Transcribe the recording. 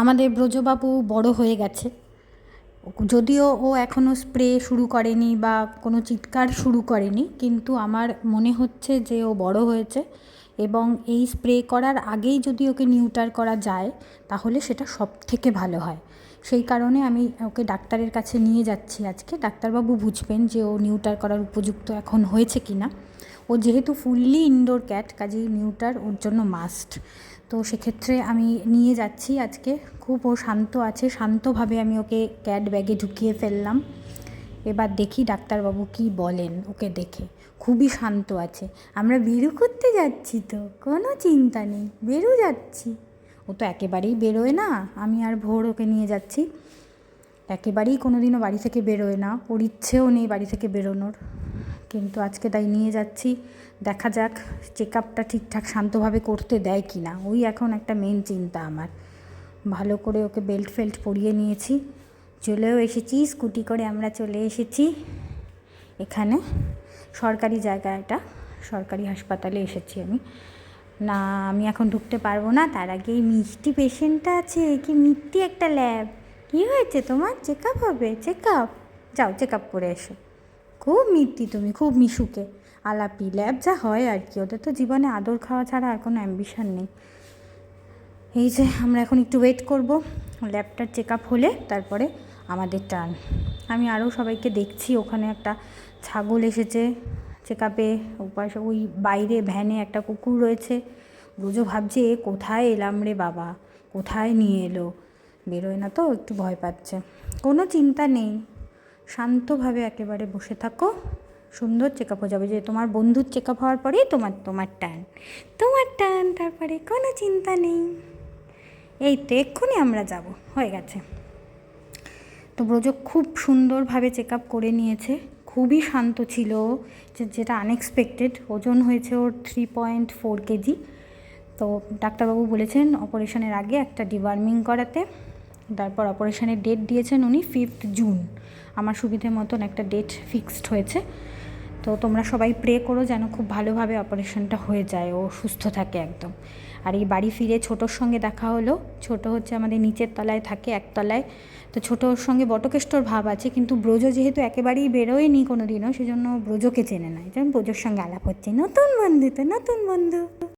আমাদের ব্রজবাবু বড় হয়ে গেছে। যদিও ও এখনও স্প্রে শুরু করেনি বা কোনো চিৎকার শুরু করেনি, কিন্তু আমার মনে হচ্ছে যে ও বড় হয়েছে এবং এই স্প্রে করার আগেই যদি ওকে নিউটার করা যায়, তাহলে সেটা সব থেকে ভালো হয়। সেই কারণে আমি ওকে ডাক্তারের কাছে নিয়ে যাচ্ছি আজকে। ডাক্তারবাবু বুঝবেন যে ও নিউটার করার উপযুক্ত এখন হয়েছে কি না ও যেহেতু ফুললি ইনডোর ক্যাট কাজেই নিউটার ওর জন্য মাস্ট তো সেক্ষেত্রে আমি নিয়ে যাচ্ছি আজকে। খুব ও শান্ত আছে, শান্তভাবে আমি ওকে ক্যাট ব্যাগে ঢুকিয়ে ফেললাম। এবার দেখি ডাক্তারবাবু কি বলেন ওকে দেখে। খুবই শান্ত আছে। আমরা বেরু করতে যাচ্ছি তো, কোনো চিন্তা নেই, বেরু যাচ্ছি। ও তো একেবারেই বেরোয় না, আমি আর ভোর ওকে নিয়ে যাচ্ছি। একেবারেই কোনো দিনও বাড়ি থেকে বেরোয় না, ওর ইচ্ছেও নেই বাড়ি থেকে বেরোনোর। কিন্তু আজকে তাই নিয়ে যাচ্ছি। দেখা যাক চেক আপটা ঠিকঠাক শান্তভাবে করতে দেয় কি না ওই এখন একটা মেন চিন্তা আমার। ভালো করে ওকে বেল্ট ফেল্ট পরিয়ে নিয়েছি। চলেও এসেছি, স্কুটি করে আমরা চলে এসেছি। এখানে সরকারি জায়গা এটা, সরকারি হাসপাতালে এসেছি আমি। না, আমি এখন ঢুকতে পারব না। তার আগে এই মিষ্টি পেশেন্টটা আছে, কি মিষ্টি একটা ল্যাব কী হয়েছে তোমার? চেক আপ হবে চেক আপ যাও চেক আপ করে এসো। খুব মিত্তি তুমি, খুব মিশুকে। আলাপি, ল্যাব যা হয় আর কি, ওদের তো জীবনে আদর খাওয়া ছাড়া আর কোনো অ্যাম্বিশন নেই। এই যে, আমরা এখন একটু ওয়েট করব ল্যাবটার চেক আপ হলে তারপরে আমাদের টার্ন আমি আরও সবাইকে দেখছি, ওখানে একটা ছাগল এসেছে চেক আপে ওপাশে ওই বাইরে ভ্যানে একটা কুকুর রয়েছে। ব্রুজো ভাবছে, এ কোথায় এলাম রে বাবা? কোথায় নিয়ে এলো? বেরোয় না তো, একটু ভয় পাচ্ছে। কোনো চিন্তা নেই। শান্তভাবে একেবারে বসে থাকো। সুন্দর চেক আপ হয়ে যাবে। যে তোমার বন্ধুর চেক আপ হওয়ার পরেই তোমার তোমার টার্ন তোমার টার্ন তারপরে কোনো চিন্তা নেই। এই তো এক্ষুনি আমরা যাব। হয়ে গেছে। তো ব্রজ খুব সুন্দরভাবে চেক আপ করে নিয়েছে। খুবই শান্ত ছিল। যেটা আনএক্সপেক্টেড ওজন হয়েছে ওর থ্রি পয়েন্ট ফোর কেজি। তো ডাক্তারবাবু বলেছেন অপারেশনের আগে একটা ডিওয়ার্মিং করাতে। তারপর অপারেশনের ডেট দিয়েছেন উনি ফিফথ জুন আমার সুবিধে মতন একটা ডেট ফিক্সড হয়েছে। তো তোমরা সবাই প্রে করো যেন খুব ভালোভাবে অপারেশনটা হয়ে যায় ও সুস্থ থাকে একদম। আর এই বাড়ি ফিরে ছোটোর সঙ্গে দেখা হলো। ছোট হচ্ছে আমাদের নিচের তলায় থাকে একতলায় তো ছোটোর সঙ্গে বটকেষ্টর ভাব আছে, কিন্তু ব্রজ যেহেতু একেবারেই বেরোয়নি কোনো দিনও সেজন্য ব্রজকে চেনে নাই। যেমন ব্রজর সঙ্গে আলাপ হচ্ছে। নতুন বন্ধু তো নতুন বন্ধু।